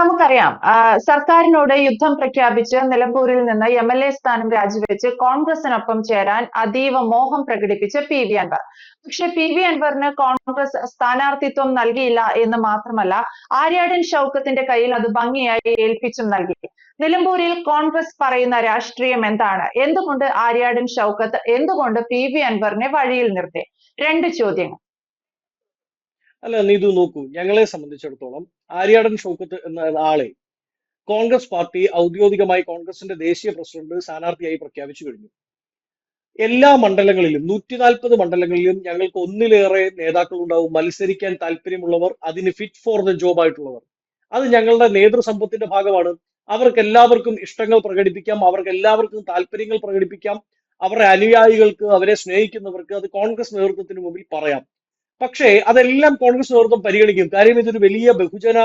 നമുക്കറിയാം സർക്കാരിനോട് യുദ്ധം പ്രഖ്യാപിച്ച് നിലമ്പൂരിൽ നിന്ന് എം എൽ എ സ്ഥാനം രാജിവെച്ച് കോൺഗ്രസിനൊപ്പം ചേരാൻ അതീവ മോഹം പ്രകടിപ്പിച്ച പി വി അൻവർ. പക്ഷെ പി വി അൻവറിന് കോൺഗ്രസ് സ്ഥാനാർത്ഥിത്വം നൽകിയില്ല എന്ന് മാത്രമല്ല ആര്യാടൻ ഷൗക്കത്തിന്റെ കയ്യിൽ അത് ഭംഗിയായി ഏൽപ്പിച്ചും നൽകി. നിലമ്പൂരിൽ കോൺഗ്രസ് പറയുന്ന രാഷ്ട്രീയം എന്താണ്? എന്തുകൊണ്ട് ആര്യാടൻ ഷൗക്കത്ത് എന്തുകൊണ്ട് പി വി അൻവറിനെ വഴിയിൽ നിർത്തി? രണ്ട് ചോദ്യങ്ങൾ. അല്ല നീതു നോക്കൂ. ഞങ്ങളെ സംബന്ധിച്ചിടത്തോളം ആര്യാടൻ ഷൗക്കത്ത് എന്ന ആളെ കോൺഗ്രസ് പാർട്ടി ഔദ്യോഗികമായി കോൺഗ്രസിന്റെ ദേശീയ പ്രസിഡന്റ് സ്ഥാനാർത്ഥിയായി പ്രഖ്യാപിച്ചു കഴിഞ്ഞു. എല്ലാ മണ്ഡലങ്ങളിലും നൂറ്റി നാൽപ്പത് മണ്ഡലങ്ങളിലും ഞങ്ങൾക്ക് ഒന്നിലേറെ നേതാക്കൾ ഉണ്ടാവും മത്സരിക്കാൻ താല്പര്യമുള്ളവർ അതിന് ഫിറ്റ് ഫോർ ദ ജോബ് ആയിട്ടുള്ളവർ. അത് ഞങ്ങളുടെ നേതൃസമ്പത്തിന്റെ ഭാഗമാണ്. അവർക്ക് എല്ലാവർക്കും ഇഷ്ടങ്ങൾ പ്രകടിപ്പിക്കാം. അവർക്ക് എല്ലാവർക്കും താല്പര്യങ്ങൾ പ്രകടിപ്പിക്കാം. അവരുടെ അനുയായികൾക്ക് അവരെ സ്നേഹിക്കുന്നവർക്ക് അത് കോൺഗ്രസ് നേതൃത്വത്തിന് മുമ്പിൽ പറയാം. പക്ഷേ അതെല്ലാം കോൺഗ്രസ് നേതൃത്വം പരിഗണിക്കും. കാര്യം ഇതൊരു വലിയ ബഹുജന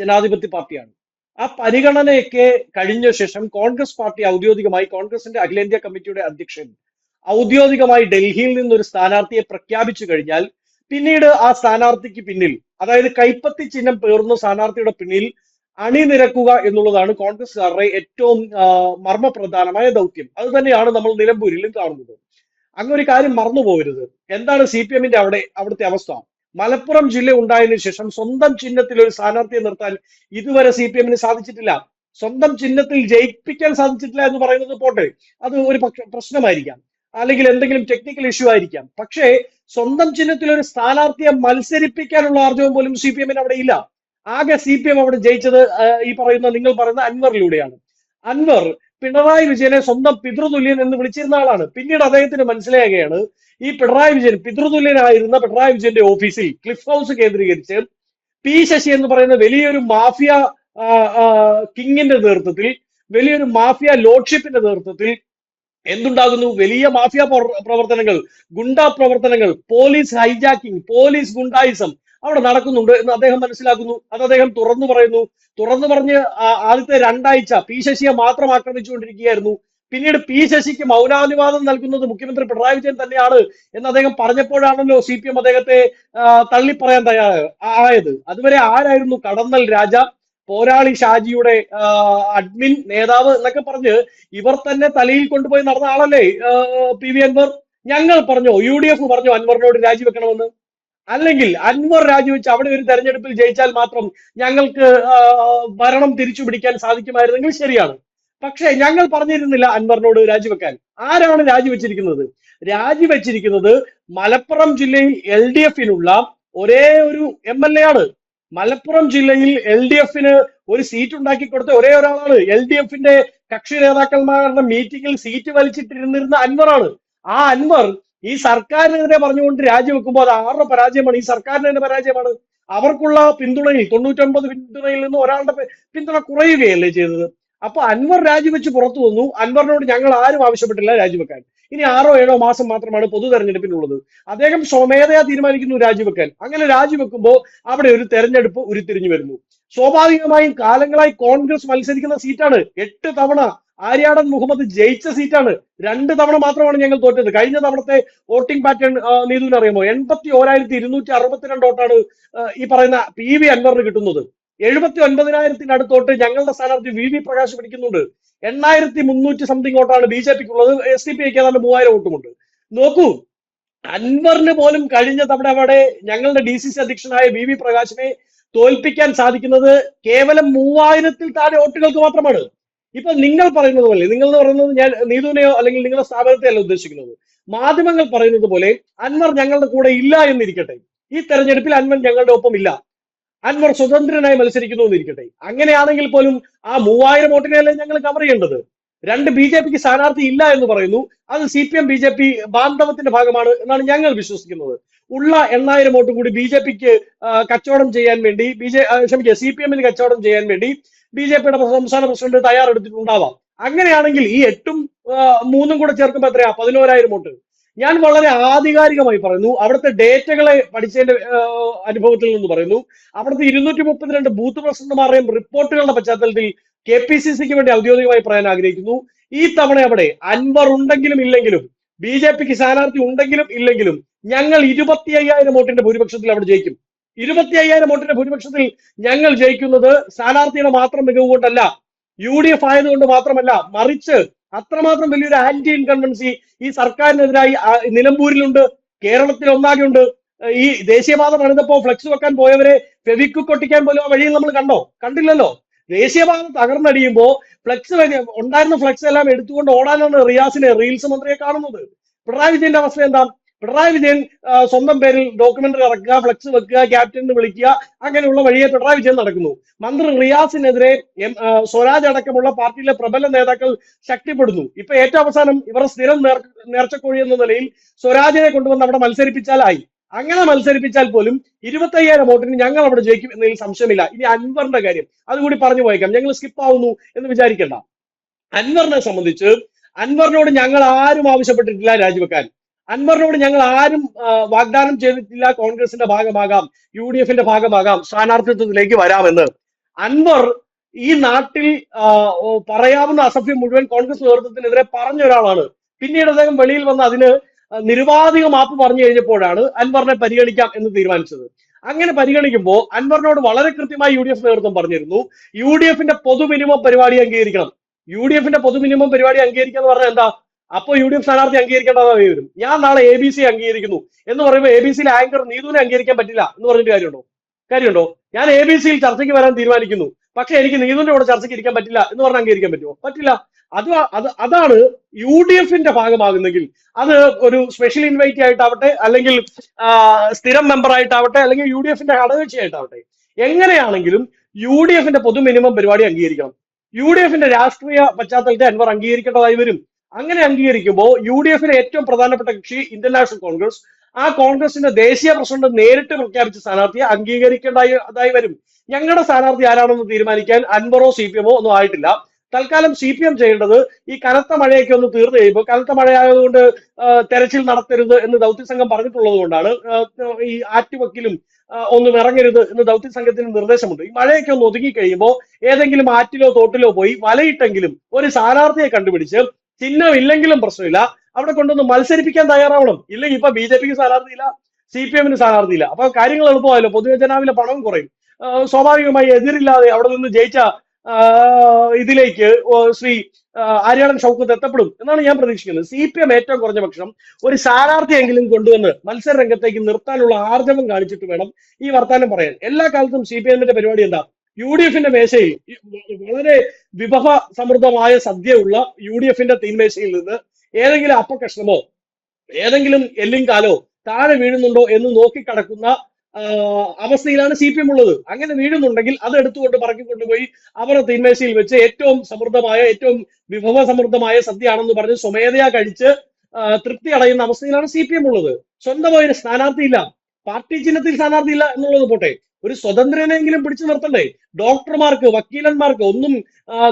ജനാധിപത്യ പാർട്ടിയാണ്. ആ പരിഗണനയൊക്കെ കഴിഞ്ഞ ശേഷം കോൺഗ്രസ് പാർട്ടി ഔദ്യോഗികമായി കോൺഗ്രസിന്റെ അഖിലേന്ത്യാ കമ്മിറ്റിയുടെ അധ്യക്ഷൻ ഔദ്യോഗികമായി ഡൽഹിയിൽ നിന്നൊരു സ്ഥാനാർത്ഥിയെ പ്രഖ്യാപിച്ചു കഴിഞ്ഞാൽ പിന്നീട് ആ സ്ഥാനാർത്ഥിക്ക് പിന്നിൽ അതായത് കൈപ്പത്തി ചിഹ്നം പേർന്ന സ്ഥാനാർത്ഥിയുടെ പിന്നിൽ അണിനിരക്കുക എന്നുള്ളതാണ് കോൺഗ്രസ്സുകാരുടെ ഏറ്റവും മർമ്മപ്രധാനമായ ദൗത്യം. അത് തന്നെയാണ് നമ്മൾ നിലമ്പൂരിലും കാണുന്നത്. അങ്ങനെ ഒരു കാര്യം മറന്നു പോകരുത് എന്താണ് സി പി എമ്മിന്റെ അവിടെ അവിടുത്തെ അവസ്ഥ? മലപ്പുറം ജില്ല ഉണ്ടായതിനു ശേഷം സ്വന്തം ചിഹ്നത്തിൽ ഒരു സ്ഥാനാർത്ഥിയെ നിർത്താൻ ഇതുവരെ സി പി എമ്മിന് സാധിച്ചിട്ടില്ല. സ്വന്തം ചിഹ്നത്തിൽ ജയിപ്പിക്കാൻ സാധിച്ചിട്ടില്ല എന്ന് പറയുന്നത് പോട്ടെ അത് ഒരു പ്രശ്നമായിരിക്കാം. അല്ലെങ്കിൽ എന്തെങ്കിലും ടെക്നിക്കൽ ഇഷ്യൂ ആയിരിക്കാം. പക്ഷേ സ്വന്തം ചിഹ്നത്തിൽ ഒരു സ്ഥാനാർത്ഥിയെ മത്സരിപ്പിക്കാനുള്ള ആർജവം പോലും സി പി എമ്മിന് അവിടെ ഇല്ല. ആകെ സി പി എം അവിടെ ജയിച്ചത് ഈ പറയുന്ന നിങ്ങൾ പറയുന്ന അൻവറിലൂടെയാണ്. അൻവർ പിണറായി വിജയനെ സ്വന്തം പിതൃതുല്യൻ എന്ന് വിളിച്ചിരുന്ന ആളാണ്. പിന്നീട് അദ്ദേഹത്തിന് മനസ്സിലാകുകയാണ് ഈ പിണറായി വിജയൻ പിതൃതുല്യനായിരുന്ന പിണറായി വിജയന്റെ ഓഫീസിൽ ക്ലിഫ് ഹൗസ് കേന്ദ്രീകരിച്ച് പി ശശി എന്ന് പറയുന്ന വലിയൊരു മാഫിയ കിങ്ങിന്റെ നേതൃത്വത്തിൽ വലിയൊരു മാഫിയ ലോഡ്ഷിപ്പിന്റെ നേതൃത്വത്തിൽ എന്തുണ്ടാകുന്നു? വലിയ മാഫിയ പ്രവർത്തനങ്ങൾ ഗുണ്ടാ പ്രവർത്തനങ്ങൾ പോലീസ് ഹൈജാക്കിംഗ് പോലീസ് ഗുണ്ടായിസം അവിടെ നടക്കുന്നുണ്ട് എന്ന് അദ്ദേഹം മനസ്സിലാക്കുന്നു. അത് അദ്ദേഹം തുറന്നു പറയുന്നു. തുറന്നു പറഞ്ഞ് ആദ്യത്തെ രണ്ടാഴ്ച പി ശശിയെ മാത്രം ആക്രമിച്ചുകൊണ്ടിരിക്കുകയായിരുന്നു. പിന്നീട് പി ശശിക്ക് മൗനാനുവാദം നൽകുന്നത് മുഖ്യമന്ത്രി പിണറായി വിജയൻ തന്നെയാണ് എന്ന് അദ്ദേഹം പറഞ്ഞപ്പോഴാണല്ലോ സി പി എം അദ്ദേഹത്തെ തള്ളിപ്പറയാൻ തയ്യാറ് ആയത്. അതുവരെ ആരായിരുന്നു കടന്നൽ രാജ? പോരാളി ഷാജിയുടെ അഡ്മിൻ നേതാവ് എന്നൊക്കെ പറഞ്ഞ് ഇവർ തന്നെ തലയിൽ കൊണ്ടുപോയി നടന്ന ആളല്ലേ പി വി അൻവർ? ഞങ്ങൾ പറഞ്ഞോ യു ഡി എഫ് പറഞ്ഞോ അൻവറിനോട് രാജിവെക്കണമെന്ന്? അല്ലെങ്കിൽ അൻവർ രാജിവെച്ച് അവിടെ ഒരു തെരഞ്ഞെടുപ്പിൽ ജയിച്ചാൽ മാത്രം ഞങ്ങൾക്ക് ഭരണം തിരിച്ചു പിടിക്കാൻ സാധിക്കുമായിരുന്നെങ്കിൽ ശരിയാണ്. പക്ഷേ ഞങ്ങൾ പറഞ്ഞിരുന്നില്ല അൻവറിനോട് രാജിവെക്കാൻ. ആരാണ് രാജിവെച്ചിരിക്കുന്നത്? രാജിവെച്ചിരിക്കുന്നത് മലപ്പുറം ജില്ലയിൽ എൽ ഡി എഫിനുള്ള ഒരേ ഒരു എം എൽ എ ആണ്. മലപ്പുറം ജില്ലയിൽ എൽ ഡി എഫിന് ഒരു സീറ്റ് ഉണ്ടാക്കി കൊടുത്ത ഒരേ ഒരാളാണ്. എൽ ഡി എഫിന്റെ കക്ഷി നേതാക്കന്മാരുടെ മീറ്റിംഗിൽ സീറ്റ് വലിച്ചിട്ടിരുന്നിരുന്ന അൻവറാണ് ആ അൻവർ ഈ സർക്കാരിനെതിരെ പറഞ്ഞുകൊണ്ട് രാജിവെക്കുമ്പോൾ അത് ആരുടെ പരാജയമാണ്? ഈ സർക്കാരിന് തന്നെ പരാജയമാണ്. അവർക്കുള്ള പിന്തുണയിൽ തൊണ്ണൂറ്റൊമ്പത് പിന്തുണയിൽ നിന്ന് ഒരാളുടെ പിന്തുണ കുറയുകയല്ലേ ചെയ്തത്? അപ്പൊ അൻവർ രാജിവെച്ച് പുറത്തു വന്നു. അൻവറിനോട് ഞങ്ങൾ ആരും ആവശ്യപ്പെട്ടില്ല രാജിവെക്കാൻ. ഇനി ആറോ ഏഴോ മാസം മാത്രമാണ് പൊതു തെരഞ്ഞെടുപ്പിനുള്ളത്. അദ്ദേഹം സ്വമേധയാ തീരുമാനിക്കുന്നു രാജിവെക്കാൻ. അങ്ങനെ രാജിവെക്കുമ്പോൾ അവിടെ ഒരു തെരഞ്ഞെടുപ്പ് ഉരുത്തിരിഞ്ഞു വരുന്നു. സ്വാഭാവികമായും കാലങ്ങളായി കോൺഗ്രസ് മത്സരിക്കുന്ന സീറ്റാണ് എട്ട് തവണ ആര്യാടൻ മുഹമ്മദ് ജയിച്ച സീറ്റാണ്. രണ്ട് തവണ മാത്രമാണ് ഞങ്ങൾ തോറ്റത്. കഴിഞ്ഞ തവണത്തെ വോട്ടിംഗ് പാറ്റേൺ നീതുവിനറിയുമോ എൺപത്തി ഓരായിരത്തി ഇരുന്നൂറ്റി അറുപത്തിരണ്ട് വോട്ടാണ് ഈ പറയുന്ന പി വി അൻവറിന് കിട്ടുന്നത്. എഴുപത്തി ഒൻപതിനായിരത്തിനടുത്തോട്ട് ഞങ്ങളുടെ സ്ഥാനാർത്ഥി വി വി പ്രകാശ് പിടിക്കുന്നുണ്ട്. എണ്ണായിരത്തി മുന്നൂറ്റി സംതിങ് വോട്ടാണ് ബി ജെ പിക്ക് ഉള്ളത് എസ് ഡി പി ഐക്ക് ഏതാണ്ട് മൂവായിരം വോട്ടുമുണ്ട്. നോക്കൂ അൻവറിന് പോലും കഴിഞ്ഞ തവണ അവിടെ ഞങ്ങളുടെ ഡി സി സി അധ്യക്ഷനായ വി വി പ്രകാശിനെ തോൽപ്പിക്കാൻ സാധിക്കുന്നത് കേവലം മൂവായിരത്തിൽ താഴെ വോട്ടുകൾക്ക് മാത്രമാണ്. ഇപ്പൊ നിങ്ങൾ പറയുന്നത് പോലെ നിങ്ങൾ പറയുന്നത് ഞാൻ നീതുവിനെയോ അല്ലെങ്കിൽ നിങ്ങളുടെ സ്ഥാപനത്തെ അല്ല ഉദ്ദേശിക്കുന്നത്. മാധ്യമങ്ങൾ പറയുന്നത് പോലെ അൻവർ ഞങ്ങളുടെ കൂടെ ഇല്ല എന്നിരിക്കട്ടെ. ഈ തെരഞ്ഞെടുപ്പിൽ അൻവർ ഞങ്ങളുടെ ഒപ്പം ഇല്ല അൻവർ സ്വതന്ത്രനായി മത്സരിക്കുന്നു എന്നിരിക്കട്ടെ. അങ്ങനെയാണെങ്കിൽ പോലും ആ മൂവായിരം വോട്ടിനെയല്ലേ ഞങ്ങൾ കവർ ചെയ്യേണ്ടത്? രണ്ട് ബി ജെ പിക്ക് സ്ഥാനാർത്ഥി ഇല്ല എന്ന് പറയുന്നു. അത് C P M B J P ബാന്ധവത്തിന്റെ ഭാഗമാണ് എന്നാണ് ഞങ്ങൾ വിശ്വസിക്കുന്നത്. ഉള്ള എണ്ണായിരം വോട്ട് കൂടി ബി ജെ പിക്ക് കച്ചവടം ചെയ്യാൻ വേണ്ടി ബി ജെ ക്ഷമിക്കുക സി പി എമ്മിന് കച്ചവടം ചെയ്യാൻ വേണ്ടി ബി ജെ പിയുടെ സംസ്ഥാന പ്രസിഡന്റ് തയ്യാറെടുത്തിട്ടുണ്ടാവാം. അങ്ങനെയാണെങ്കിൽ ഈ എട്ടും മൂന്നും കൂടെ ചേർക്കുമ്പോൾ എത്രയാ? പതിനോരായിരം വോട്ട്. ഞാൻ വളരെ ആധികാരികമായി പറയുന്നു. അവിടുത്തെ ഡേറ്റകളെ പഠിച്ചതിന്റെ അനുഭവത്തിൽ നിന്ന് പറയുന്നു. അവിടുത്തെ ഇരുന്നൂറ്റി മുപ്പത്തിരണ്ട് ബൂത്ത് പ്രസിഡന്റുമാരുടെയും റിപ്പോർട്ടുകളുടെ പശ്ചാത്തലത്തിൽ കെ പി സി സിക്ക് വേണ്ടി ഔദ്യോഗികമായി പറയാൻ ആഗ്രഹിക്കുന്നു. ഈ തവണ അവിടെ അൻവർ ഉണ്ടെങ്കിലും ഇല്ലെങ്കിലും ബി ജെ പിക്ക് സ്ഥാനാർത്ഥി ഉണ്ടെങ്കിലും ഇല്ലെങ്കിലും ഞങ്ങൾ ഇരുപത്തി അയ്യായിരം വോട്ടിന്റെ ഭൂരിപക്ഷത്തിൽ അവിടെ ജയിക്കും. ഇരുപത്തി അയ്യായിരം വോട്ടിന്റെ ഭൂരിപക്ഷത്തിൽ ഞങ്ങൾ ജയിക്കുന്നത് സ്ഥാനാർത്ഥിയുടെ മാത്രം മികവ് കൊണ്ടല്ല യു ഡി എഫ് ആയതുകൊണ്ട് മാത്രമല്ല മറിച്ച് അത്രമാത്രം വലിയൊരു ആന്റി ഇൻകൺവൻസി ഈ സർക്കാരിനെതിരായി നിലമ്പൂരിലുണ്ട് കേരളത്തിൽ ഒന്നാകെ ഉണ്ട് ഈ ദേശീയപാത പണിതപ്പോ ഫ്ലക്സ് വെക്കാൻ പോയവരെ ഫെവിക്കു കൊട്ടിക്കാൻ പോലും ആ വഴിയിൽ നമ്മൾ കണ്ടോ? കണ്ടില്ലല്ലോ. ദേശീയപാത തകർന്നടിയുമ്പോ ഫ്ലക്സ് ഉണ്ടായിരുന്ന ഫ്ലക്സ് എല്ലാം എടുത്തുകൊണ്ട് ഓടാനാണ് റിയാസിനെ റീൽസ് മന്ത്രിയെ കാണുന്നത്. പിണറായി വിജയന്റെ അവസ്ഥ എന്താ? പിണറായി വിജയൻ സ്വന്തം പേരിൽ ഡോക്യുമെന്ററി ഇറക്കുക ഫ്ലെക്സ് വെക്കുക ക്യാപ്റ്റനെ വിളിക്കുക അങ്ങനെയുള്ള വഴിയെ പിണറായി വിജയൻ നടക്കുന്നു. മന്ത്രി റിയാസിനെതിരെ സ്വരാജ് അടക്കമുള്ള പാർട്ടിയിലെ പ്രബല നേതാക്കൾ ശക്തിപ്പെടുന്നു. ഇപ്പൊ ഏറ്റവും അവസാനം ഇവർ സ്ഥിരം നേർ നേർച്ചക്കോഴി എന്ന നിലയിൽ സ്വരാജിനെ കൊണ്ടുവന്ന് അവിടെ മത്സരിപ്പിച്ചാലായി അങ്ങനെ മത്സരിപ്പിച്ചാൽ പോലും ഇരുപത്തി അയ്യായിരം വോട്ടിന് ഞങ്ങൾ അവിടെ ജയിക്കും എന്നതിൽ സംശയമില്ല. ഇനി അൻവറിന്റെ കാര്യം. അതുകൂടി പറഞ്ഞു പോയേക്കാം. ഞങ്ങൾ സ്കിപ്പ് ആവുന്നു എന്ന് വിചാരിക്കേണ്ട. അൻവറിനെ സംബന്ധിച്ച് അൻവറിനോട് ഞങ്ങൾ ആരും ആവശ്യപ്പെട്ടിട്ടില്ല രാജിവെക്കാൻ. അൻവറിനോട് ഞങ്ങൾ ആരും വാഗ്ദാനം ചെയ്തിട്ടില്ല. കോൺഗ്രസിന്റെ ഭാഗമാകാം യു ഡി എഫിന്റെ ഭാഗമാകാം സ്ഥാനാർത്ഥിത്വത്തിലേക്ക് വരാമെന്ന്. അൻവർ ഈ നാട്ടിൽ പറയാവുന്ന അസഭ്യം മുഴുവൻ കോൺഗ്രസ് നേതൃത്വത്തിനെതിരെ പറഞ്ഞ ഒരാളാണ്. പിന്നീട് അദ്ദേഹം വെളിയിൽ വന്ന് അതിന് നിരുപാധിക മാപ്പ് പറഞ്ഞു കഴിഞ്ഞപ്പോഴാണ് അൻവറിനെ പരിഗണിക്കാം എന്ന് തീരുമാനിച്ചത്. അങ്ങനെ പരിഗണിക്കുമ്പോൾ അൻവറിനോട് വളരെ കൃത്യമായി യു ഡി എഫ് നേതൃത്വം പറഞ്ഞിരുന്നു. യു ഡി എഫിന്റെ പൊതു മിനിമം പരിപാടി അംഗീകരിക്കണം. യു ഡി എഫിന്റെ പൊതു മിനിമം പരിപാടി അംഗീകരിക്കുക എന്ന് പറഞ്ഞാൽ എന്താ? അപ്പൊ യു ഡി എഫ് സ്ഥാനാർത്ഥി അംഗീകരിക്കേണ്ടതായി വരും. ഞാൻ നാളെ എ ബി സി അംഗീകരിക്കുന്നു. എന്ന് പറയുമ്പോൾ എ ബി സിയിലെ ആങ്കർ നീതുവിനെ അംഗീകരിക്കാൻ പറ്റില്ല എന്ന് പറഞ്ഞിട്ട് കാര്യമുണ്ടോ? കാര്യമുണ്ടോ? ഞാൻ എ ബി സിയിൽ ചർച്ചയ്ക്ക് വരാൻ തീരുമാനിക്കുന്നു. പക്ഷെ എനിക്ക് നീതുവിന്റെ കൂടെ ചർച്ചയ്ക്ക് ഇരിക്കാൻ പറ്റില്ല എന്ന് പറഞ്ഞാൽ അംഗീകരിക്കാൻ പറ്റുമോ? പറ്റില്ല. അത് അത് അതാണ് യു ഡി എഫിന്റെ ഭാഗമാകുന്നെങ്കിൽ. അത് ഒരു സ്പെഷ്യൽ ഇൻവൈറ്റി ആയിട്ടാവട്ടെ അല്ലെങ്കിൽ സ്ഥിരം മെമ്പർ ആയിട്ടാവട്ടെ അല്ലെങ്കിൽ യു ഡി എഫിന്റെ ഘടകകക്ഷിയായിട്ടാവട്ടെ. എങ്ങനെയാണെങ്കിലും യു ഡി എഫിന്റെ പൊതു മിനിമം പരിപാടി അംഗീകരിക്കണം. യു ഡി എഫിന്റെ രാഷ്ട്രീയ പശ്ചാത്തലത്തെ അൻവർ അംഗീകരിക്കേണ്ടതായി വരും. അങ്ങനെ അംഗീകരിക്കുമ്പോൾ യു ഡി എഫിലെ ഏറ്റവും പ്രധാനപ്പെട്ട കക്ഷി ഇന്ത്യൻ നാഷണൽ കോൺഗ്രസ് ആ കോൺഗ്രസിന്റെ ദേശീയ പ്രസിഡന്റ് നേരിട്ട് പ്രഖ്യാപിച്ച സ്ഥാനാർത്ഥിയെ അംഗീകരിക്കേണ്ടതായി വരും. ഞങ്ങളുടെ സ്ഥാനാർത്ഥി ആരാണെന്ന് തീരുമാനിക്കാൻ അൻവറോ സി പി എമ്മോ ഒന്നും ആയിട്ടില്ല. തൽക്കാലം സി പി എം ചെയ്യേണ്ടത് ഈ കനത്ത മഴയൊക്കെ ഒന്ന് തീർന്നു കഴിയുമ്പോൾ കനത്ത മഴയായതുകൊണ്ട് തെരച്ചിൽ നടത്തരുത് എന്ന് ദൗത്യ സംഘം പറഞ്ഞിട്ടുള്ളത് കൊണ്ടാണ് ഈ ആറ്റുവക്കിലും ഒന്നും ഇറങ്ങരുത് എന്ന് ദൗത്യ സംഘത്തിന് നിർദ്ദേശമുണ്ട്. ഈ മഴയൊക്കെ ഒന്ന് ഒതുങ്ങി കഴിയുമ്പോൾ ഏതെങ്കിലും ആറ്റിലോ തോട്ടിലോ പോയി വലയിട്ടെങ്കിലും ഒരു സ്ഥാനാർത്ഥിയെ കണ്ടുപിടിച്ച് ചിഹ്നം ഇല്ലെങ്കിലും പ്രശ്നമില്ല. അവിടെ കൊണ്ടൊന്ന് മത്സരിപ്പിക്കാൻ തയ്യാറാവണം. ഇല്ലെങ്കിൽ ഇപ്പൊ ബി ജെ പിക്ക് സ്ഥാനാർത്ഥിയില്ല സി പി എമ്മിന് സ്ഥാനാർത്ഥിയില്ല. അപ്പൊ കാര്യങ്ങൾ എളുപ്പമായല്ലോ. പൊതുജനാവിലെ പണവും കുറയും. സ്വാഭാവികമായി എതിരില്ലാതെ അവിടെ നിന്ന് ജയിച്ച ഇതിലേക്ക് ശ്രീ ആര്യാടൻ ഷൗക്കത്ത് എത്തപ്പെടും എന്നാണ് ഞാൻ പ്രതീക്ഷിക്കുന്നത്. സി പി എം ഏറ്റവും കുറഞ്ഞ പക്ഷം ഒരു സ്ഥാനാർത്ഥിയെങ്കിലും കൊണ്ടുവന്ന് മത്സര രംഗത്തേക്ക് നിർത്താനുള്ള ആർജവം കാണിച്ചിട്ട് വേണം ഈ വർത്താനം പറയാൻ. എല്ലാ കാലത്തും സി പി എമ്മിന്റെ പരിപാടി എന്താ? യു ഡി എഫിന്റെ മേശയിൽ വളരെ വിഭവ സമൃദ്ധമായ സദ്യയുള്ള യു ഡി എഫിന്റെ തീൻമേശയിൽ നിന്ന് ഏതെങ്കിലും അപ്പകഷ്ണമോ ഏതെങ്കിലും എല്ലിങ്കാലോ താഴെ വീഴുന്നുണ്ടോ എന്ന് നോക്കിക്കടക്കുന്ന കടക്കുന്ന അവസ്ഥയിലാണ് സി പി എം ഉള്ളത്. അങ്ങനെ വീഴുന്നുണ്ടെങ്കിൽ അത് എടുത്തുകൊണ്ട് പറക്കി കൊണ്ടുപോയി അവരുടെ തീന്മേശയിൽ വെച്ച് ഏറ്റവും സമൃദ്ധമായ ഏറ്റവും വിഭവ സമൃദ്ധമായ സദ്യയാണെന്ന് പറഞ്ഞ് സ്വമേധയാ കഴിച്ച് തൃപ്തി അടയുന്ന അവസ്ഥയിലാണ് സി പി എം ഉള്ളത്. സ്വന്തമായൊരു സ്ഥാനാർത്ഥി ഇല്ല പാർട്ടി ചിഹ്നത്തിൽ സ്ഥാനാർത്ഥി ഇല്ല എന്നുള്ളത് പോട്ടെ. ഒരു സ്വതന്ത്രനെങ്കിലും പിടിച്ചു നിർത്തണ്ടേ? ഡോക്ടർമാർക്ക് വക്കീലന്മാർക്ക് ഒന്നും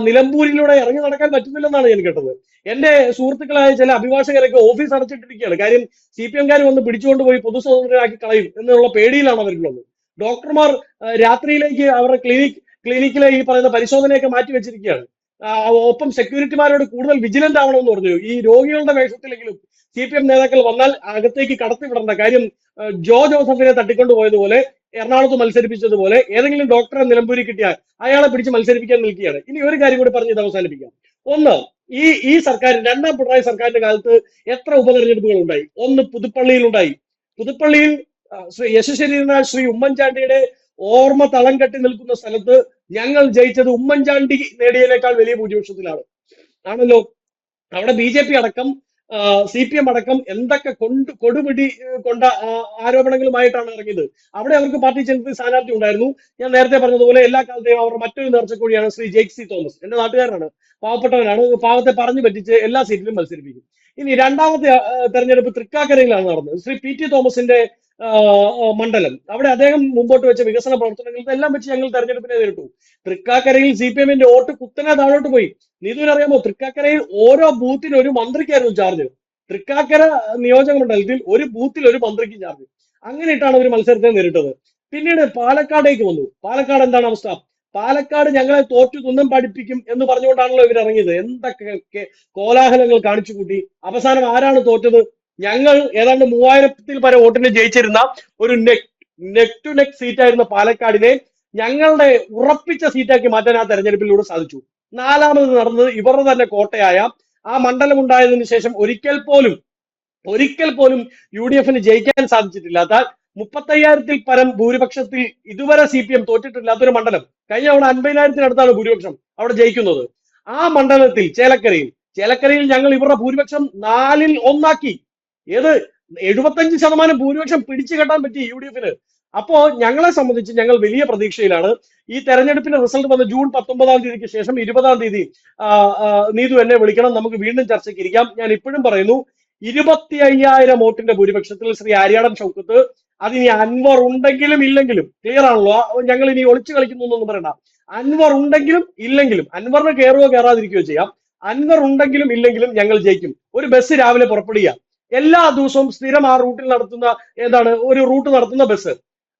നിലമ്പൂരിലൂടെ ഇറങ്ങി നടക്കാൻ പറ്റുന്നില്ലെന്നാണ് ഞാൻ കേട്ടത്. എന്റെ സുഹൃത്തുക്കളായ ചില അഭിഭാഷകരൊക്കെ ഓഫീസ് അടച്ചിട്ടിരിക്കുകയാണ്. കാര്യം സി പി എംകാർ വന്ന് പിടിച്ചുകൊണ്ട് പോയി പൊതു സ്വതന്ത്രരാക്കി കളയും എന്നുള്ള പേടിയിലാണ് അവരുള്ളത് ഡോക്ടർമാർ രാത്രിയിലേക്ക് അവരുടെ ക്ലിനിക് ക്ലിനിക്കിലെ ഈ പറയുന്ന പരിശോധനയൊക്കെ മാറ്റി വെച്ചിരിക്കുകയാണ്. ഒപ്പം സെക്യൂരിറ്റിമാരോട് കൂടുതൽ വിജിലന്റ് ആവണമെന്ന് പറഞ്ഞു. ഈ രോഗികളുടെ വേഷത്തിലെങ്കിലും സി പി എം നേതാക്കൾ വന്നാൽ അകത്തേക്ക് കടത്തിവിടേണ്ട കാര്യം ജോ ജോസഫിനെ തട്ടിക്കൊണ്ടു പോയതുപോലെ എറണാകുളത്ത് മത്സരിപ്പിച്ചതുപോലെ ഏതെങ്കിലും ഡോക്ടറെ നിലമ്പൂരി കിട്ടിയാൽ അയാളെ പിടിച്ച് മത്സരിപ്പിക്കാൻ നിൽക്കുകയാണ് ഇനി ഒരു കാര്യം കൂടി പറഞ്ഞ് ഇത് അവസാനിപ്പിക്കാം. ഒന്ന് ഈ ഈ സർക്കാർ രണ്ടാം പിണറായി സർക്കാരിന്റെ കാലത്ത് എത്ര ഉപതെരഞ്ഞെടുപ്പുകൾ ഉണ്ടായി? ഒന്ന് പുതുപ്പള്ളിയിൽ ഉണ്ടായി. പുതുപ്പള്ളിയിൽ ശ്രീ യശസ്വരീനാഥ് ശ്രീ ഉമ്മൻചാണ്ടിയുടെ ഓർമ്മ തളം കെട്ടി നിൽക്കുന്ന സ്ഥലത്ത് ഞങ്ങൾ ജയിച്ചത് ഉമ്മൻചാണ്ടി നേടിയതിനേക്കാൾ വലിയ ഭൂരിപക്ഷത്തിലാണ്. ആണല്ലോ? അവിടെ ബി അടക്കം സി പി എം അടക്കം എന്തൊക്കെ കൊണ്ട് കൊടുപിടി കൊണ്ട ആരോപണങ്ങളുമായിട്ടാണ് ഇറങ്ങിയത്. അവിടെ അവർക്ക് പാർട്ടി ചെന്നിട്ട് സ്ഥാനാർത്ഥി ഉണ്ടായിരുന്നു. ഞാൻ നേരത്തെ പറഞ്ഞതുപോലെ എല്ലാ കാലത്തെയും അവർ മറ്റൊരു നേർച്ചക്കൂടിയാണ് ശ്രീ ജെയ്ക് സി തോമസ്. എന്റെ നാട്ടുകാരനാണ്. പാവപ്പെട്ടവനാണ്. പാവത്തെ പറഞ്ഞു പറ്റിച്ച് എല്ലാ സീറ്റിലും മത്സരിപ്പിക്കും. ഇനി രണ്ടാമത്തെ തെരഞ്ഞെടുപ്പ് തൃക്കാക്കരയിലാണ് നടന്നത്. ശ്രീ പി ടി തോമസിന്റെ മണ്ഡലം. അവിടെ അദ്ദേഹം മുമ്പോട്ട് വെച്ച വികസന പ്രവർത്തനങ്ങൾ ഇതെല്ലാം വെച്ച് ഞങ്ങൾ തെരഞ്ഞെടുപ്പിനെ നേരിട്ടു. തൃക്കാക്കരയിൽ സി പി എമ്മിന്റെ വോട്ട് കുത്തനെ താഴോട്ട് പോയി. നീതുവിന് അറിയാമോ? തൃക്കാക്കരയിൽ ഓരോ ബൂത്തിനും ഒരു മന്ത്രിക്കായിരുന്നു ചാർജ്. തൃക്കാക്കര നിയോജക മണ്ഡലത്തിൽ ഒരു ബൂത്തിൽ ഒരു മന്ത്രിക്ക് ചാർജ്. അങ്ങനെയിട്ടാണ് അവർ മത്സരത്തെ നേരിട്ടത്. പിന്നീട് പാലക്കാടേക്ക് വന്നു. പാലക്കാട് എന്താണ് അവസ്ഥ? പാലക്കാട് ഞങ്ങളെ തോറ്റു തുന്നം പഠിപ്പിക്കും എന്ന് പറഞ്ഞുകൊണ്ടാണല്ലോ ഇവർ ഇറങ്ങിയത് എന്തൊക്കെ കോലാഹലങ്ങൾ കാണിച്ചു കൂട്ടി. അവസാനം ആരാണ് തോറ്റത്? ഞങ്ങൾ ഏതാണ്ട് മൂവായിരത്തിൽ പര വോട്ടിന് ജയിച്ചിരുന്ന ഒരു നെക് നെക് ടു നെക്ക് സീറ്റായിരുന്ന പാലക്കാടിനെ ഞങ്ങളുടെ ഉറപ്പിച്ച സീറ്റാക്കി മാറ്റാൻ ആ തെരഞ്ഞെടുപ്പിലൂടെ സാധിച്ചു. നാലാമത് നടന്നത് ഇവരുടെ തന്നെ കോട്ടയായ ആ മണ്ഡലം ഉണ്ടായതിനു ശേഷം ഒരിക്കൽ പോലും ഒരിക്കൽ പോലും യു ഡി എഫിന് ജയിക്കാൻ സാധിച്ചിട്ടില്ലാത്ത മുപ്പത്തയ്യായിരത്തിൽ പരം ഭൂരിപക്ഷത്തിൽ ഇതുവരെ സി പി എം തോറ്റിട്ടില്ലാത്തൊരു മണ്ഡലം. കഴിഞ്ഞ തവണ അൻപതിനായിരത്തിനടുത്താണ് ഭൂരിപക്ഷം അവിടെ ജയിക്കുന്നത്. ആ മണ്ഡലത്തിൽ ചേലക്കരയിൽ ചേലക്കരയിൽ ഞങ്ങൾ ഇവരുടെ ഭൂരിപക്ഷം നാലിൽ ഒന്നാക്കി. ഏത്? എഴുപത്തഞ്ച് ശതമാനം ഭൂരിപക്ഷം പിടിച്ചു കെട്ടാൻ പറ്റി യു ഡി എഫിന്. അപ്പോ ഞങ്ങളെ സംബന്ധിച്ച് ഞങ്ങൾ വലിയ പ്രതീക്ഷയിലാണ്. ഈ തെരഞ്ഞെടുപ്പിന്റെ റിസൾട്ട് വന്ന് ജൂൺ പത്തൊമ്പതാം തീയതിക്ക് ശേഷം ഇരുപതാം തീയതി നീതു എന്നെ വിളിക്കണം. നമുക്ക് വീണ്ടും ചർച്ചയ്ക്ക് ഇരിക്കാം. ഞാൻ ഇപ്പോഴും പറയുന്നു ഇരുപത്തി അയ്യായിരം വോട്ടിന്റെ ഭൂരിപക്ഷത്തിൽ ശ്രീ ആര്യാടൻ ഷൗക്കത്ത് അതിനി അൻവർ ഉണ്ടെങ്കിലും ഇല്ലെങ്കിലും ക്ലിയർ ആണല്ലോ? ഞങ്ങൾ ഇനി ഒളിച്ചു കളിക്കുന്നു എന്നൊന്നും പറയണ്ട. അൻവർ ഉണ്ടെങ്കിലും ഇല്ലെങ്കിലും അൻവറിന് കയറുകയോ കയറാതിരിക്കുകയോ ചെയ്യാം. അൻവർ ഉണ്ടെങ്കിലും ഇല്ലെങ്കിലും ഞങ്ങൾ ജയിക്കും. ഒരു ബസ് രാവിലെ പുറപ്പെടുക. എല്ലാ ദിവസവും സ്ഥിരം ആ റൂട്ടിൽ നടത്തുന്ന ഏതാണ് ഒരു റൂട്ട് നടത്തുന്ന ബസ്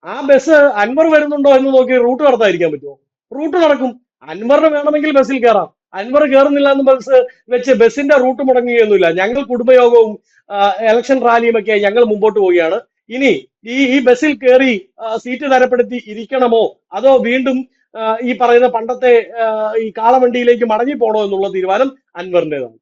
ആ ബസ് അൻവർ വരുന്നുണ്ടോ എന്ന് നോക്കി റൂട്ട് നടത്താതിരിക്കാൻ പറ്റുമോ? റൂട്ട് നടക്കും. അൻവറിന് വേണമെങ്കിൽ ബസ്സിൽ കയറാം. അൻവർ കയറുന്നില്ല എന്ന് ബസ് വെച്ച് ബസ്സിന്റെ റൂട്ട് മുടങ്ങുകയൊന്നുമില്ല. ഞങ്ങൾ കുടുംബയോഗവും ഇലക്ഷൻ റാലിയും ഒക്കെ ഞങ്ങൾ മുമ്പോട്ട് പോവുകയാണ്. ഇനി ഈ ഈ ബസ്സിൽ കയറി സീറ്റ് തരപ്പെടുത്തി ഇരിക്കണമോ? അതോ വീണ്ടും ഈ പറയുന്ന പണ്ടത്തെ ഈ കാളവണ്ടിയിലേക്ക് മടങ്ങി പോകണോ എന്നുള്ള തീരുമാനം അൻവറിന്റേതാണ്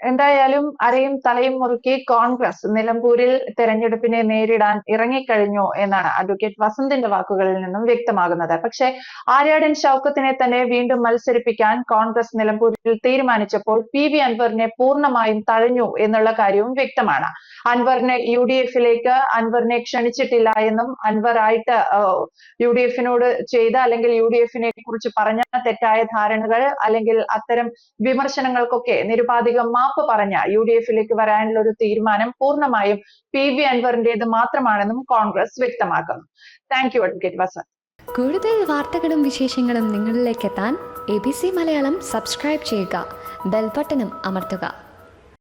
എന്തായാലും അരയും തലയും മുറുക്കി കോൺഗ്രസ് നിലമ്പൂരിൽ തെരഞ്ഞെടുപ്പിനെ നേരിടാൻ ഇറങ്ങിക്കഴിഞ്ഞു എന്നാണ് അഡ്വക്കേറ്റ് വസന്തിന്റെ വാക്കുകളിൽ നിന്നും വ്യക്തമാകുന്നത്. പക്ഷേ ആര്യാടൻ ഷൗക്കത്തിനെ തന്നെ വീണ്ടും മത്സരിപ്പിക്കാൻ കോൺഗ്രസ് നിലമ്പൂരിൽ തീരുമാനിച്ചപ്പോൾ പി വി അൻവറിനെ പൂർണമായും തഴഞ്ഞു എന്നുള്ള കാര്യവും വ്യക്തമാണ്. അൻവറിനെ യു ഡി എഫിലേക്ക് അൻവറിനെ ക്ഷണിച്ചിട്ടില്ല എന്നും അൻവറായിട്ട് യു ഡി എഫിനോട് ചെയ്ത അല്ലെങ്കിൽ യു ഡി എഫിനെ കുറിച്ച് പറഞ്ഞ തെറ്റായ ധാരണകൾ അല്ലെങ്കിൽ അത്തരം വിമർശനങ്ങൾക്കൊക്കെ നിരുപാധികം മാപ്പ് പറഞ്ഞ യു ഡി എഫിലേക്ക് വരാനുള്ള ഒരു തീരുമാനം പൂർണമായും പി വി അൻവറിന്റേത് മാത്രമാണെന്നും കോൺഗ്രസ് വ്യക്തമാക്കുന്നു. താങ്ക് യു അഡ്വക്കേറ്റ് വസന്ത് കൂടുതൽ വാർത്തകളും വിശേഷങ്ങളും നിങ്ങളിലേക്ക് എത്താൻ A B C Malayalam subscribe ചെയ്യുക ബെൽബട്ടനും അമർത്തുക.